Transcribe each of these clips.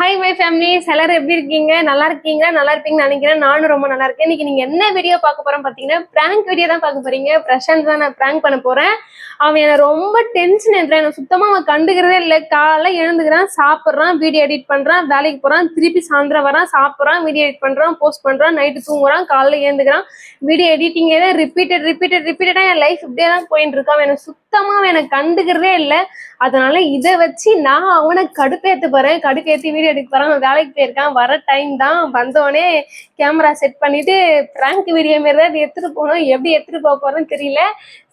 Hi my family சிலர் எப்படி இருக்கீங்க? நல்லா இருக்கீங்க நல்லா இருப்பீங்கன்னு நினைக்கிறேன். நானும் ரொம்ப நல்லா இருக்கேன். இன்னைக்கு நீங்க என்ன வீடியோ பார்க்க போறோம் பாத்தீங்கன்னா பிராங்க் வீடியோ தான் பார்க்க போறீங்க. பிரசாந்த் தான் நான் பிராங்க் பண்ண போறேன். அவன் என்ன ரொம்ப டென்ஷன் என்றான் எனக்கு சுத்தமா அவன் கண்டுக்கிறதே இல்லை. காலைல எழுந்துக்கிறான் சாப்பிட்றான் வீடியோ எடிட் பண்றான் வேலைக்கு போறான் திருப்பி சாயந்தரம் வரான் சாப்பிட்றான் வீடியோ எடிட் பண்றான் போஸ்ட் பண்றான் நைட்டு தூங்குறான் காலைல எழுந்துக்கிறான். வீடியோ எடிட்டிங் ரிப்பீட்டட் ரிப்பீட்டட் ரிப்பீட்டடா என் லைஃப் இப்படியே தான் போயிட்டு இருக்கான் எனக்கு சுத்தமா அவன் எனக்கு கண்டுக்கிறதே இல்லை. அதனால இதை வச்சு நான் அவனை கடுப்பேத்து போறேன். கடுப்பேத்தி வீடியோ எடுக்க போறேன் வேலைக்கு போயிருக்கான். வர டைம் தான். வந்தோடனே கேமரா செட் பண்ணிட்டு பிராங்க் வீடியோ மாரி தான் எடுத்துட்டு போனோம் எப்படி எடுத்துட்டு போக போறோம்னு தெரியல.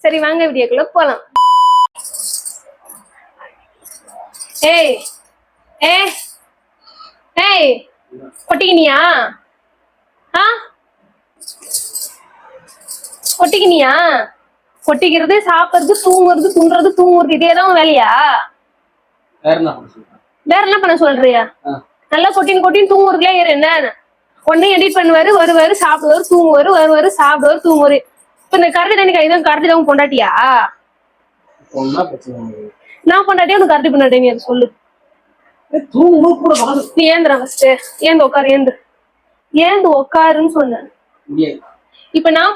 சரி வாங்க வீடியோக்குள்ள போலாம். ஏய் ஏ ஏய் கொட்டிக்கினியா ஆ? கொட்டிக்கினியா கொட்டிக்கிறது சாப்பிடுறது தூங்குறது துண்டுறது தூங்குறது இதே தான் வேலையா? வேற என்ன பண்ண சொல்றியா. நல்லா கொட்டின் கொட்டின் தூங்குறதுல ஏறு என்ன? ஒன்னே எடிட் பண்ணுவாரு வருவாரு சாப்பிடுவாரு தூங்குவாரு வருவாரு சாப்பிடுவாரு தூங்குவாரு. இப்ப இந்த கரடி தண்ணி கைதான் கரடி தான் பொண்டாட்டியா. நான் பொண்டாட்டியா உனக்கு கரடி பொண்டாட்டி நீ சொல்லு. நீ ஏந்துடா ஃபர்ஸ்ட் ஏந்து உட்காரு ஏந்து. ஏந்து உட்காருன்னு சொன்னேன். இப்ப நான்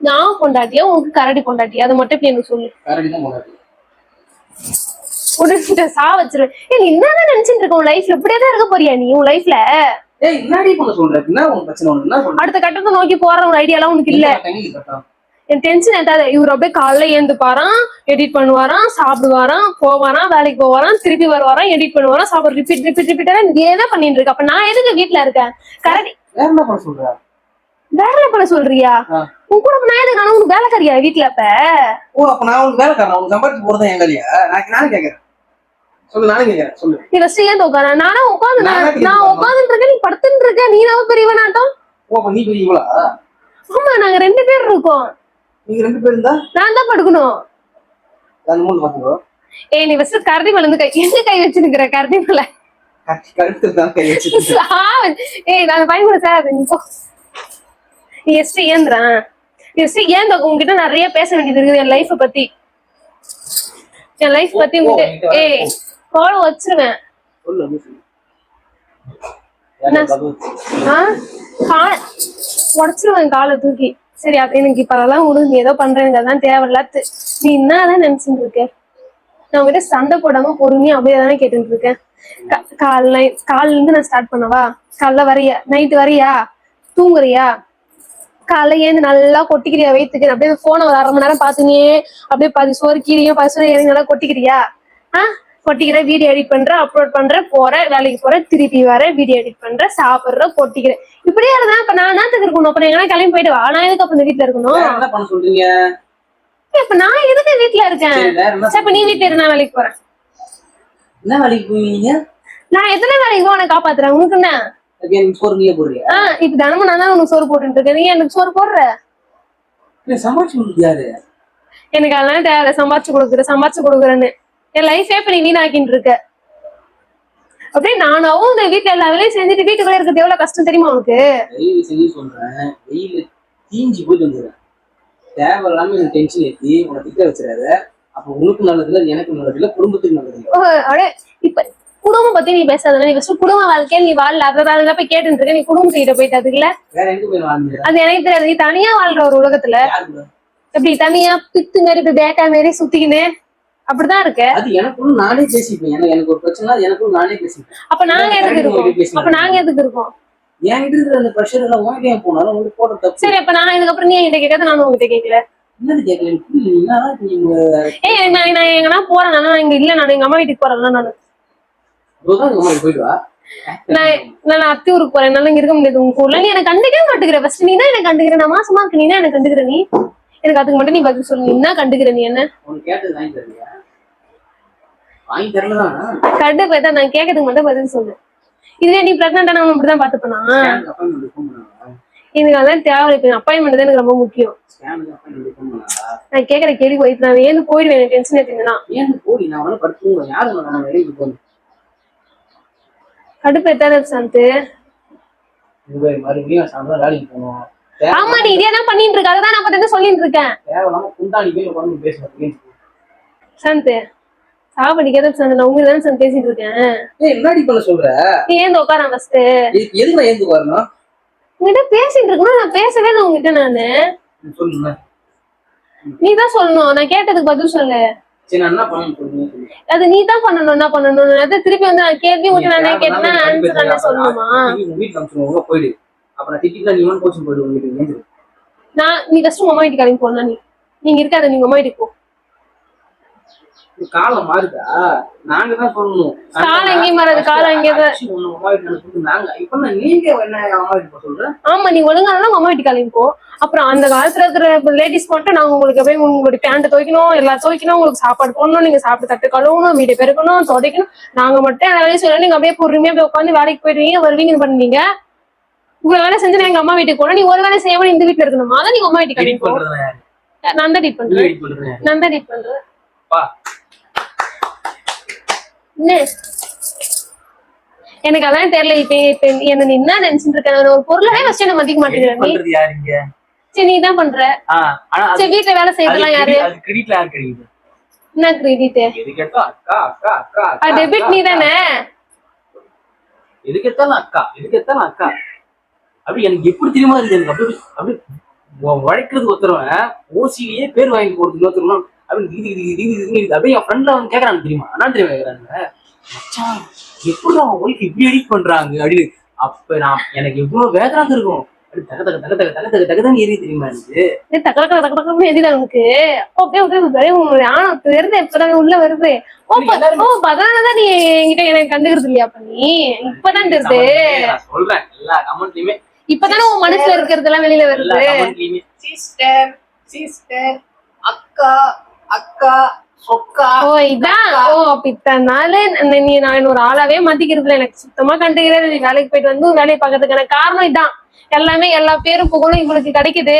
நான் பொண்டாட்டியா உனக்கு கரடி பொண்டாட்டியா? அதை மட்டும் இப்ப எனக்கு சொல்லு. தான் உடனே சா வச்சிருவேன். ஏய், நீ என்னதான் நினைச்சிட்டு இருக்க? உன் லைஃப்ல இப்படியே தான் இருக்க போறியா நீ? உன் லைஃப்ல ஏய் என்னடி பண்ண சொல்ற என்ன உன் பிரச்சனை உனக்கு? என்ன சொல்ற அடுத்த கட்டத்தை நோக்கி போற ஒரு ஐடியாலாம் உனக்கு இல்ல. என் டென்ஷன் ஏதாவது இவர் அப்படியே காலைல ஏந்துப்பாராம் எடிட் பண்ணுவாராம் சாப்பிடுவாராம் போவாராம் வேலைக்கு போவாராம் திருப்பி வருவாராம் எடிட் பண்ணுவாராம் சாப்பிட ரிப்பீட் ரிப்பீட் ரிப்பீட்டா இதே தான் பண்ணிட்டு இருக்க அப்ப நான் எதுக்கு வீட்ல இருக்கேன்? கரடி வேற என்ன பண்ண சொல்ற? வேற என்ன பண்ண சொல்றியா. உன் கூட நான் எதுக்கு? உனக்கு வேலைக்காரியா வீட்ல அப்ப? ஓ அப்ப நான் உனக்கு வேலைக்காரன்? உனக்கு சம்பாதிச்சு போறதா என் வேலையா? நான் கேக்குறேன் சொல்லு நானும் கேக்குறேன் சொல்லு நீ ஃபர்ஸ்ட் ஏந்து உட்கார. நானா உட்காந்து நான் நான் நான்? உட்காந்துட்டு இருக்கேன் நீ படுத்துட்டு இருக்க நீ தான் பெரியவனாட்டம் ஆமா நாங்க ரெண்டு பேர் இருக்கோம். நான் நான் தான் படுக்கணும். ஏய் நீ ஃபர்ஸ்ட் கரடி மேல இருந்து கை எங்க கை வச்சிருக்கிற கரடி மேல. ஏய் நான் பையன் கூட சார் நீ போ. நீ எஸ்டி ஏந்துறான் எஸ்டி ஏந்த உங்ககிட்ட நிறைய பேச வேண்டியது இருக்குது என் லைஃப் பத்தி. என் லைஃப் பத்தி உங்ககிட்ட ஏய் கோலம் வச்சிருவேன். உடச்சிருவேன் காலை தூக்கி. சரி எனக்கு இப்ப அதெல்லாம் விடு நீ ஏதோ பண்ற எனக்கு அதான் தேவையில்லாத்து நீ என்னதான் நினைச்சுட்டு இருக்க? நான் உங்ககிட்ட சண்டை போடாம பொறுமையா அப்படியே தானே கேட்டுட்டு இருக்கேன். காலைல காலைல இருந்து நான் ஸ்டார்ட் பண்ணவா? காலைல வரியா? நைட்டு வரியா? தூங்குறியா? காலைல ஏந்து நல்லா கொட்டிக்கிறியா? வயிற்றுக்கு அப்படியே போனை ஒரு அரை மணி நேரம் பாத்துனே அப்படியே பாதி சோறு கீரையோ பாதி சோறு இறங்கி நல்லா கொட்டிக்கிறியா? ஆ? கொட்டிக்கிற வீடியோ எடிட் பண்ற அப்லோட் பண்ற போற வேலைக்கு போற திருப்பி வர வீடியோ எடிட் பண்ற சாப்பிடுற கொட்டிக்கிற இப்படியே இருந்தா இப்ப நான் என்னத்துக்கு இருக்கணும்? அப்ப நான் எங்கன்னா கிளம்பி போயிட்டு வா. நான் எதுக்கு அப்ப இந்த வீட்டுல இருக்கணும்? சொல்றீங்க? இப்ப நான் எதுக்கு வீட்டுல இருக்கேன்? இப்ப நீ வீட்டுல இரு நான் வேலைக்கு போறேன். என்ன வேலைக்கு போவீங்க நான் எத்தனை வேலைக்கு உன்னை காப்பாத்துறேன். உனக்கு என்ன? சோறு போடுறியா? இப்ப தினமும் நான் தான் உனக்கு சோறு போட்டுட்டு இருக்கேன். நீ எனக்கு சோறு போடுற? சமாளிச்சு எனக்கு அதெல்லாம் தேவை சம்பாதிச்சு கொடுக்குற சம்பாதிச்சு கொடுக்குறேன்னு. என் லைஃபே இப்ப நீ வீணாக்கிட்டு இருக்க. அப்படியே நானாவும் இந்த வீட்டுல எல்லா வேலையும் செஞ்சுட்டு வீட்டுக்குள்ள இருக்கிறது எவ்வளவு கஷ்டம் தெரியுமா உனக்கு? தயவு செஞ்சு சொல்றேன். வெயில தீஞ்சு போயிட்டு வந்துடுறேன். தேவையில்லாம எனக்கு டென்ஷன் ஏத்தி உன திட்ட வச்சிடாத. அப்ப உனக்கு நல்லது இல்ல எனக்கு நல்லது இல்ல குடும்பத்துக்கு நல்லது இல்ல. ஓ, அப்படியே இப்ப குடும்பம் பத்தி நீ பேசாத. நீ ஃபர்ஸ்ட் குடும்ப வாழ்க்கையை நீ வாழல அதான் போய் கேட்டுட்டு இருக்க. நீ குடும்பத்துக்கிட்ட போயிட்டு அதுக்குல வேற எங்க போய் வாழ்ந்துற அது எனக்கு தெரியாது. நீ தனியா வாழ்ற ஒரு உலகத்துல. எப்படி தனியா பித்து இப்படி பேட்டா மாதிரி சுத்திக்கின்னு அப்படிதான் இருக்க? அது எனக்குள்ள நானே பேசிப்பேன். எனக்கு எனக்கு ஒரு பிரச்சனை அது எனக்குள்ள நானே பேசிப்பேன். அப்ப நாங்க எதுக்கு இருக்கோம்? அப்ப நாங்க எதுக்கு இருக்கோம்? என்கிட்ட இருக்கிற அந்த ப்ரெஷர் எல்லாம் உனக்கு ஏன் போனாலும் உங்களுக்கு போடுற தப்பு. சரி அப்ப நான் இதுக்கப்புறம் நீ என்கிட்ட கேட்காத நானும் உங்ககிட்ட கேட்கல. என்னது ஏய் நான் நான் எங்கன்னா போறேன். நான் இங்க இல்ல நான் எங்க அம்மா வீட்டுக்கு போறேன் நான். நான் நான் அத்தி ஊருக்கு போறேன். என்னால இங்க இருக்க முடியாது. உங்க ஊர்ல. நீ எனக்கு கண்டுக்கவே மாட்டேங்கிற. ஃபர்ஸ்ட் நீ தான் எனக்கு கண்டுக்கிற. நான் மாசமா இருக்கு நீ தான் எனக்கு கண்டுக்கிற நீ. எனக்கு அதுக்கு மட்டும் நீ பதில் சொல்லு என்ன கண்டுக்கிற நீ என்ன? கண்டு போய்தா நான் கேட்கறதுக்கு மட்டும் பதில் சொல்லு. இதுவே நீ பிரெக்னெண்டா நான் அப்படிதான் பாத்துப்பனா எனக்கு அதான் தேவை. இப்ப அப்பாயின்மெண்ட் தான் எனக்கு ரொம்ப முக்கியம். நான் கேட்கற கேள்வி போயிட்டு நான் ஏன்னு போயிடுவேன். எனக்கு டென்ஷன் நம்ம போகணும்? கடுப்பு எத்தாத சாந்து ஆமா நீ இதே தான் பண்ணிட்டு இருக்க. அதான் நான் பத்தி சொல்லிட்டு இருக்கேன். தேவையில்லாம குண்டாணி போய் உட்காந்து பேசுறதுக்கு சாந்து உங்களுக்கு தானே சந்தை பேசிட்டு இருக்கேன். ஏய் என்னடி பண்ண சொல்ற? நீ ஏந்து உட்கார ஃபர்ஸ்ட் எதுக்கு நான் உங்ககிட்ட பேசிட்டு இருக்கணும் நான் பேசவே இல்லை உங்ககிட்ட நானு. சொல்லுங்க நீ தான் சொல்லணும் நான் கேட்டதுக்கு பதில் சொல்லு. அது நீ தான் பண்ணணும் என்ன பண்ணணும். திருப்பி வந்து நான் கேள்வி மட்டும் நானே கேட்டேன்னா ஆன்சர் நானே சொல்லணுமா? உங்க போயிடு அப்புறம் திட்டிட்டு நீ ஒன்று கோச்சிங் போயிடு உங்க வீட்டுக்கு ஏந்திரு. நான் நீ ஃபர்ஸ்ட் உங்க வீட்டுக்கு கிளம்பி போனா நீ. நீங்க இருக்காத நீங்க அம்மா வீட்டுக்கு போ. காலம் மாறுதா? நாங்க தான் சொல்லணும். காலம் எங்கேயும் மாறாது, காலம் அனுப்பிட்டு நாங்க இப்ப நான் நீங்க என்ன அம்மா வீட்டுக்கு போக சொல்ற? ஆமா நீ ஒழுங்கா இருந்தா உங்க அம்மா வீட்டுக்கு கிளம்பி போ. அப்புறம் அந்த காலத்துல இருக்கிற லேடிஸ் மட்டும் நாங்க உங்களுக்கு போய் உங்களுடைய பேண்ட் துவைக்கணும் எல்லாம் துவைக்கணும் உங்களுக்கு சாப்பாடு போடணும் நீங்க சாப்பிட்டு தட்டு கழுவணும் வீடு பெருக்கணும் துடைக்கணும். நாங்க மட்டும் எல்லா வேலையும் சொல்லணும் நீங்க அப்படியே பொறுமையா போய் உட்காந்து வேலைக்கு போயிடுவீங்க வருவீங்க பண்ணுவீங்க உங்க வேலை செஞ்சு நான் எங்க அம்மா வீட்டுக்கு போனா நீ ஒரு வேலை செய்யணும் இந்த வீட்டுல இருக்கணுமா? அதான் நீங்க அம்மா வீட்டுக்கு எடிட் கிளம்பி போ. பண்றது யாரு? நான் தான் டீட் பண்றேன்? நான் தான் டீட் பண்றேன். எனக்கு அதான் தெரியல. இப்ப இப்ப என்ன நீ என்ன நினைச்சிட்டு இருக்க? ஒரு பொருளவே ஃபர்ஸ்ட் என்ன மதிக்க மாட்டேங்கிறேன் சரி நீ தான் பண்ற. சரி வீட்டுல வேலை செய்யறதுலாம் யாரு? கிரெடிட்ல யாரு கிடைக்குது? என்ன கிரெடிட் டெபிட் நீ. தானே எதுக்கு அக்கா எதுக்கு அக்கா. அப்படி எனக்கு எப்படி தெரியுமா இருக்கு எனக்கு அப்படி அப்படி உழைக்கிறது ஒருத்தருவன் ஓசிலேயே பேர் வாங்கி போறது இன்னொருத்தரும் அப்படி இது இது இது இது அப்படியே என் ஃப்ரெண்ட்ல அவன் கேட்கறான் தெரியுமா? என்ன தெரியுமா கேட்கறாங்க மச்சான் எப்படி அவன் ஒய்ஃப் இப்படி எடிட் பண்றாங்க அப்படின்னு. அப்ப நான் எனக்கு எவ்வளவு வேதனை இருக்கும். உள்ள வருது. நீ என்கிட்ட எனக்கு கண்டுக்கிறது இல்லையா நீ? இப்பதான் தெரியுது சொல்றேன் எல்லா கமெண்ட்லயுமே இப்பதானே உன் மனசுல இருக்கிறது எல்லாம் வெளியில வருது. சிஸ்டர் சிஸ்டர் அக்கா அக்கா ஓ இதான். ஓ அப்ப இத்தனை நாள் அந்த நீ நான் ஒரு ஆளாவே மதிக்கிறதுல எனக்கு சுத்தமா கண்டுக்கிறது நீ வேலைக்கு போயிட்டு வந்து வேலையை பார்க்கறதுக்கான காரணம் இதான். எல்லாமே எல்லா பேரும் புகழும் இவளுக்கு கிடைக்குது.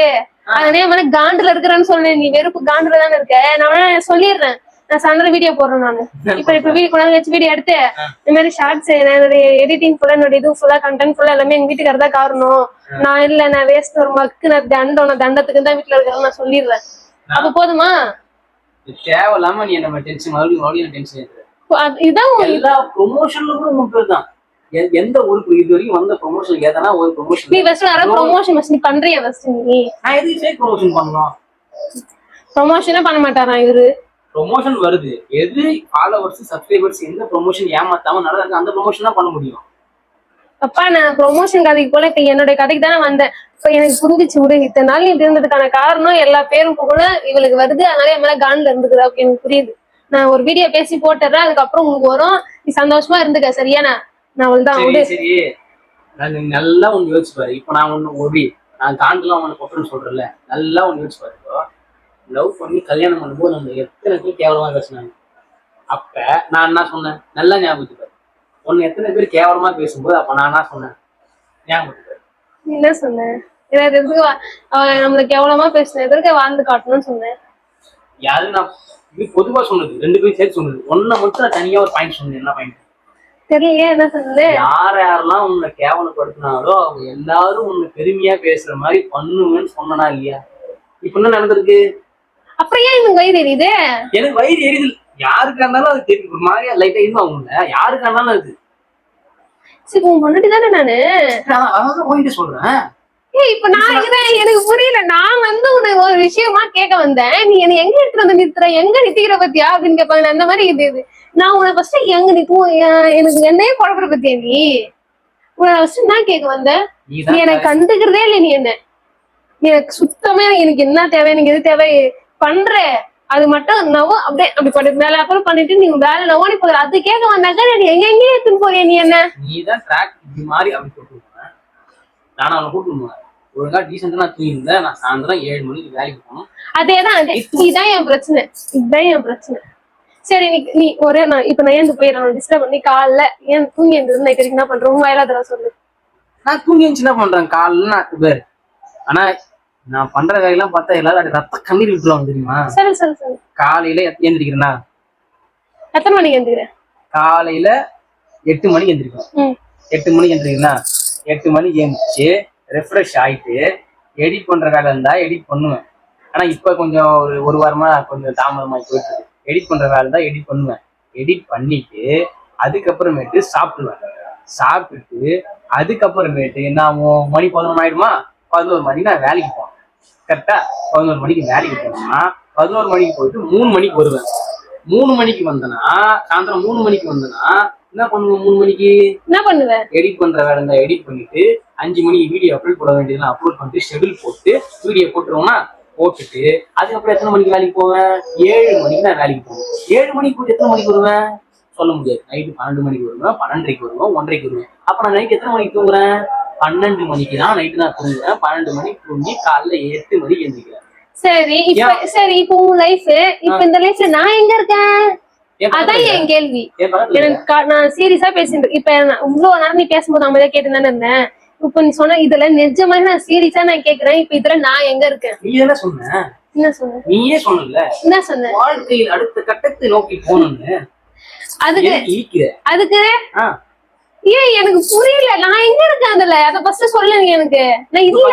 அதனே வந்து காண்டுல இருக்கிறேன்னு சொன்னேன். நீ வெறுப்பு காண்டுல தானே இருக்க. நான் சொல்லிடுறேன். நான் சாயந்தரம் வீடியோ போடுறேன் நானு. இப்ப இப்ப வீடியோ கொண்டாந்து வச்சு வீடியோ எடுத்து இந்த மாதிரி ஷார்ட்ஸ் என்னுடைய எடிட்டிங் ஃபுல்லா என்னோட இது ஃபுல்லா கண்டென்ட் ஃபுல்லா எல்லாமே எங்க வீட்டுக்காரர் தான் காரணம். நான் இல்ல நான் வேஸ்ட் ஒரு மக்கு நான் தண்டம் நான் தண்டத்துக்கு தான் வீட்டுல இருக்கிறேன் நான் சொல்லிடுறேன். அப்ப போதுமா? தேவையில்லாம நீ என்ன டென்ஷன் மறுபடியும் மறுபடியும் டென்ஷன் இதான் எல்லா ப்ரொமோஷன்ல கூட உங்க பேர் தான். எந்த ஒரு இது வரைக்கும் வந்த ப்ரொமோஷன் எதனா ஒரு நீ ப்ரொமோஷன் ஃபர்ஸ்ட் வர ப்ரொமோஷன் ஃபர்ஸ்ட் நீ பண்றியா ஃபர்ஸ்ட் நீ? நான் எதுக்கு ஃபேக் ப்ரொமோஷன் பண்ணணும்? ப்ரொமோஷனே பண்ண மாட்டாராம் இவரு? ப்ரொமோஷன் வருது. எது ஃபாலோவர்ஸ் சப்ஸ்கிரைபர்ஸ் எந்த ப்ரொமோஷன் ஏமாத்தாம நடந்தா அந்த ப்ரொமோஷன் தான் பண்ண முடியும். அப்பா நான் ப்ரொமோஷன் கதைக்கு போல இப்ப என்னோட கதைக்கு தானே வந்தேன். இப்ப எனக்கு புரிஞ்சிச்சு விடு இத்தனை நாள் நீ இருந்ததுக்கான காரணம் எல்லா பேரும் புகழும் இவளுக்கு வருது. அதனால என் மேல கான்ல இருந்துக்குது எனக்கு புரியுது. நான் ஒரு வீடியோ பேசி போட்டுறேன் அதுக்கப்புறம் உங்களுக்கு வரும். நீ சந்தோஷமா இருந்துக்க சரியா? நான் நான் அவள்தான் விடு. சரி. நான் நல்லா ஒண்ணு யோசிச்சு பாரு. இப்போ நான் ஒண்ணு ஒடி. நான் தாண்டலாம் உனக்கு கொட்டுன்னு சொல்றேன்ல. நல்லா ஒண்ணு யோசிச்சு பாரு லவ் பண்ணி கல்யாணம் பண்ணும்போது நம்ம எத்தனை பேர் கேவலமா பேசினாங்க? அப்ப நான் என்ன சொன்னேன்? நல்லா ஞாபகத்துக்கு பாரு உன்னை எத்தனை பேர் கேவலமா பேசும்போது அப்ப நான் என்ன சொன்னேன்? ஞாபகத்துக்கு பாரு. நீ என்ன சொன்ன? ஏதாவது எதுக்கு வா- அவன் நம்மளுக்கு எவ்வளவா பேசின எதற்கு வாழ்ந்து காட்டணும்னு சொன்னேன் யாரு நான் இது பொதுவா சொன்னது. ரெண்டு பேரும் சேர்த்து சொன்னது. ஒன்ன மட்டும் நான் தனியா ஒரு பாயிண்ட் சொன்னேன். என்ன பாயிண்ட் தெரியலையே என்ன சொன்னது? யார் யாரெல்லாம் உன்னை கேவலப்படுத்தினாலோ அவங்க எல்லாரும் உன்னை பெருமையா பேசுற மாதிரி பண்ணுவேன்னு சொன்னனா இல்லையா? இப்ப என்ன நடந்திருக்கு? அப்புறம் ஏன் இவங்க வயிறு எரியுது? எனக்கு வயிறு எரியுது யாருக்கா இருந்தாலும் அது தெரியும் ஒரு மாதிரியா லைட்டா இதுவும் ஆகும்ல. யாருக்கா இருந்தாலும் அது. சரி உன் முன்னாடி தானே நானு? நான் அதான் போயிட்டு சொல்றேன். ஏய் இப்ப நான் இதான் எனக்கு புரியல. நான் வந்து உன்னை ஒரு விஷயமா கேட்க வந்தேன். நீ என்ன எங்க எடுத்துட்டு வந்து நிறுத்துற? எங்க நிறுத்திக்கிற பத்தியா அப்படின்னு கேட்பாங்க அந்த மாதிரி இது இது. நான் உன்னை ஃபர்ஸ்ட் எங்க நீ தூ எ- எனக்கு என்னையே குழப்பற பத்தியா நீ? உன்னை ஃபர்ஸ்ட் என்ன கேட்க வந்த நீ எனக்கு கண்டுக்கிறதே இல்லை நீ என்ன? நீ எனக்கு சுத்தமே எனக்கு என்ன தேவை? எனக்கு எது தேவை? பண்ற அது மட்டும் நவோ அப்படியே அப்படி பண்ணி மேல அப்புறம் பண்ணிட்டு நீ வேலை நவோ நீ போகிற அது கேட்க வந்தாக்கா நீ எங்க எங்கேயே எடுத்துன்னு போறிய நீ என்ன? நீதான் ட்ராக் இப்படி மாதிரி அப்படி கூப்பிட்டு நானும் அவனை கூப்பிட்டு ஒழுங்கா டீசெண்டா நான் தூங்கியிருந்தேன். நான் சாயந்தரம் ஏழு மணிக்கு வேலைக்கு போகணும் அதேதான் அதே. இதுதான் என் பிரச்சனை. இதுதான் என் பிரச்சனை. சரி நீ நீ ஒரே நான் இப்ப நான் ஏந்து போயிடறேன். டிஸ்டர்ப் பண்ணி காலைல ஏன் தூங்கி எழுந்து நைட் வரைக்கும் என்ன உங்க வயலா தடவை சொல்லு. நான் தூங்கி என்ன பண்றேன்? காலைல நான் ஆனா நான் பண்ற வேலையெல்லாம் பார்த்தா எல்லாரும் ரத்த கண்ணீர் விட்டுருவாங்க தெரியுமா? சரி சரி சரி. காலையில எந்திரிக்கிறேன்னா எத்தனை மணிக்கு எழுந்துக்கிறேன் காலையில எட்டு மணிக்கு எந்திரிக்கும் எட்டு மணிக்கு எந்திரிக்கிறேன்னா எட்டு மணிக்கு எழுந்திரிச்சு ரெஃப்ரெஷ் ஆயிட்டு எடிட் பண்ற வேலை இருந்தா எடிட் பண்ணுவேன். ஆனா இப்ப கொஞ்சம் ஒரு ஒரு வாரமா கொஞ்சம் தாமதமாகி போயிட்டு இருக்கு. எடிட் பண்ற வேலை இருந்தா எடிட் பண்ணுவேன். எடிட் பண்ணிட்டு அதுக்கப்புறமேட்டு சாப்பிடுவேன் சாப்பிட்டுட்டு அதுக்கப்புறமேட்டு என்ன ஆகும்? மணி பதினொன்று ஆயிடுமா பதினோரு மணிக்கு நான் வேலைக்கு போவேன். கரெக்டா பதினோரு மணிக்கு வேலைக்கு போனோம்னா பதினோரு மணிக்கு போயிட்டு மூணு மணிக்கு வருவேன். மூணு மணிக்கு வந்தேன்னா சாயந்தரம் மூணு மணிக்கு வந்தேன்னா என்ன பண்ணுவேன் மூணு மணிக்கு? என்ன பண்ணுவேன்? எடிட் பண்ற வேலை இருந்தா எடிட் பண்ணிட்டு அஞ்சு மணிக்கு வீடியோ அப்லோட் பண்ண வேண்டியதெல்லாம் அப்லோட் பண்ணிட்டு ஷெட்யூல் போட்டு வீடியோ போட்டுருவோமா போட்டுட்டு அதுக்கப்புறம் எத்தனை மணிக்கு வேலைக்கு போவேன்? ஏழு மணிக்கு நான் வேலைக்கு போவேன். ஏழு மணிக்கு போய் எத்தனை மணிக்கு வருவேன்? சொல்ல முடியாது. நைட்டு பன்னெண்டு மணிக்கு வருவேன் பன்னெண்டரைக்கு வருவேன் ஒன்றரைக்கு வருவேன். அப்ப நான் நைட் எத்தனை மணிக்கு தூங்குறேன்? பன்னெண்டு மணிக்கு தான் நைட்டு நான் தூங்குறேன் பன்னெண்டு மணிக்கு தூங்கி காலைல எட்டு மணிக்கு எழுந்திரிக்கிறேன். சரி இப்ப சரி இப்போ உன் லைஃப் இப்ப இந்த லைஃப்ல நான் எங்க இருக்கேன்? அதான் என் கேள்வி. எனக்கு நான் சீரியஸா பேசிட்டு இப்ப நான் இவ்வளவு நேரம் நீ பேசும்போது அமைதியா கேட்டு தானே இருந்தேன். இப்ப நீ சொன்ன இதுல நிஜமா நான் சீரியஸா நான் கேக்குறேன். இப்ப இதுல நான் எங்க இருக்கேன்? நீ என்ன சொன்ன? என்ன சொன்ன? நீயே சொன்னல. என்ன சொன்ன? வாழ்க்கையில் அடுத்த கட்டத்தை நோக்கி போகணும்னு. அதுக்கு அதுக்கு ஏன் எனக்கு புரியல. நான் எங்க இருக்கேன் அதுல? அத ஃபர்ஸ்ட் சொல்லு நீ எனக்கு. நான் இல்ல?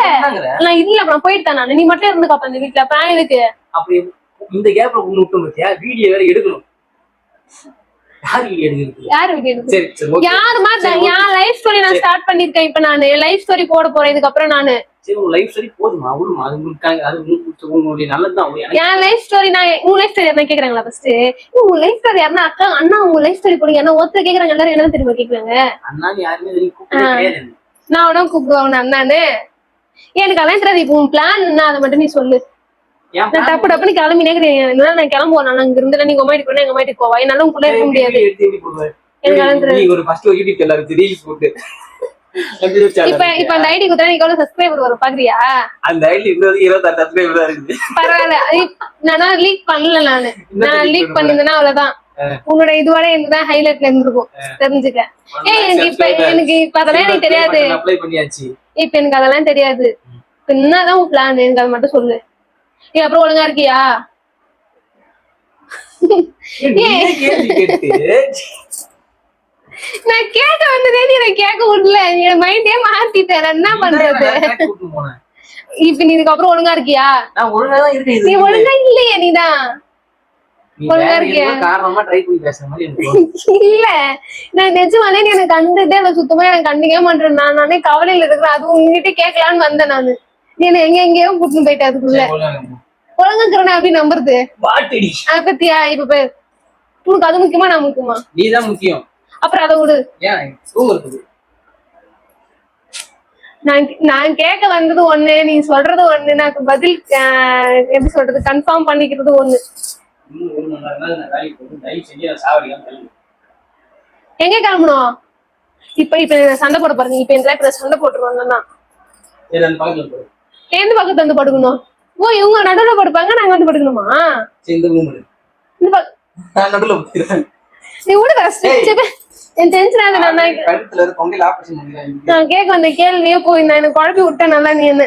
நான் இல்ல நான் போயிட்டேன் நான். நீ மட்டும் இருந்து பாப்ப இந்த வீட்டுல நான் எதுக்கு? அப்படி இந்த கேப்ல விட்டு பத்தியா? வீடியோ வேற எடுக்கணும். யார் வீடியோ எடுக்கிறது? சரி யாருமா. என் லைஃப் ஸ்டோரி நான் ஸ்டார்ட் பண்ணிருக்கேன் இப்ப நானு. லைஃப் ஸ்டோரி போட போறேன். இதுக்கப்புறம் நானு. சரி உங்க லைஃப் சரி போதுமா? விடுமா? அது உங்களுக்கு அது உங்களுடைய உங்க- எனக்கு என் லைஃப் ஸ்டோரி நான் உன் லைஃப் ஸ்டோரி யாரா கேக்குறாங்களா ஃபர்ஸ்ட் உன் லைஃப் ஸ்டோரி யாருன்னா அக்கா அண்ணா உங்க லைஃப் ஸ்டோரி போடுங்க. ஏன்னா ஒருத்தர் கேக்குறாங்க எல்லாரும் என்ன தெரியுமா கேக்குறாங்க? அண்ணான்னு யாருமே எனக்கு. நான் உடனே கூப்பிடுவாங்க அண்ணான்னு. எனக்கு தெரியாது இப்போ உன் பிளான் என்ன? அதை மட்டும் நீ சொல்லு. நான் டப்பு டப்புன்னு கிளம்பி நேக்கிறேன் நான் கிளம்புவோம் நான் அங்க இருந்து நீங்க உங்க வீட்டுக்கு போனா எங்க வீட்டுக்கு போவா? என்னால உங்களுக்குள்ள இருக்க முடியாது? எனக்கு நீ ஒரு ஃபர்ஸ்ட் யூடியூப் வச்சு ரீல்ஸ் போட்டு. இப்ப இப்ப அந்த ஐடி குடுத்தா நீங்க எவ்வளவு சப்ஸ்கிரைபர் வரும்? பாக்குறியா? அந்த ஐடி இருபது இருபத்தாறு சப்ஸ்கிரைபர் தான் இருக்குது பரவாயில்ல. நான் லீக் பண்ணல நானு. நான் லீக்? பண்ணிருந்தேன்னா அவ்வளவுதான். உன்னோட இதுவோட இதுதான் ஹைலைட்ல இருந்திருக்கும். தெரிஞ்சுக்க. ஏய் எனக்கு இப்ப எனக்கு இப்ப அதெல்லாம் எனக்கு தெரியாது. இப்ப எனக்கு அதெல்லாம் தெரியாது. என்னதான் உன் பிளான் எனக்கு அதை மட்டும் சொல்லு. நீ அப்புறம் ஒழுங்கா இருக்கியா? நான் கேட்க வந்ததே நீ கேட்க விடல. நீ என் மைண்டே மாத்திட்டேன் நான் என்ன பண்றது. இப்ப நீ இதுக்கப்புறம் ஒழுங்கா இருக்கியா? நீ ஒழுங்கா இல்லையே நீதான். ஒழுங்கா இருக்கியா? இல்ல. நான் நிஜமாலே நீ எனக்கு கண்டுட்டே சுத்தமா எனக்கு கண்டிக்கவே மாட்டேன் நான் நானே கவலையில இருக்கிறேன். அதுவும் உங்ககிட்ட கேட்கலான்னு வந்தேன் நானு. நீ எங்க எங்கேயோ கூட்டின்னு போயிட்ட அதுக்குள்ள. சரி, ஒழுங்கா இருங்க. ஒழுங்கா இருக்கிறேன் அப்படி நம்புறது? பாட்டுடி அதை பத்தியா? இப்ப பாரு. உனக்கு அது முக்கியமா நான் முக்கியமா? நீதான் முக்கியம். அப்புறம் அதை விடு. நான் நான் கேட்க வந்தது ஒண்ணு நீ சொல்றது ஒண்ணு எனக்கு பதில் எப்படி சொல்றது கன்ஃபார்ம் பண்ணிக்கிறது ஒண்ணு. நான் நான். எங்க கிளம்பணும்? இப்ப இப்ப நான் சண்டை போட பாருங்க இப்ப இந்த இப்ப நான் சண்டை போட்டுருவாங்கன்னா. சரி, அந்த பக்கத்துல போடு. எந்த பக்கத்துல வந்து படுக்கணும்? ஓ இவங்க நடுவுல படுப்பாங்க நாங்க வந்து படுக்கணுமா? இந்த room எடு. இந்த பக்க நான் நடுவுல படுத்துக்கிறேன். நீ விடு first. ஏய். சரி, என் டென்ஷன் நான் கேட்க வந்த கேள்வியே போய் நான் எனக்கு குழப்பி விட்டேன் நல்லா நீ என்ன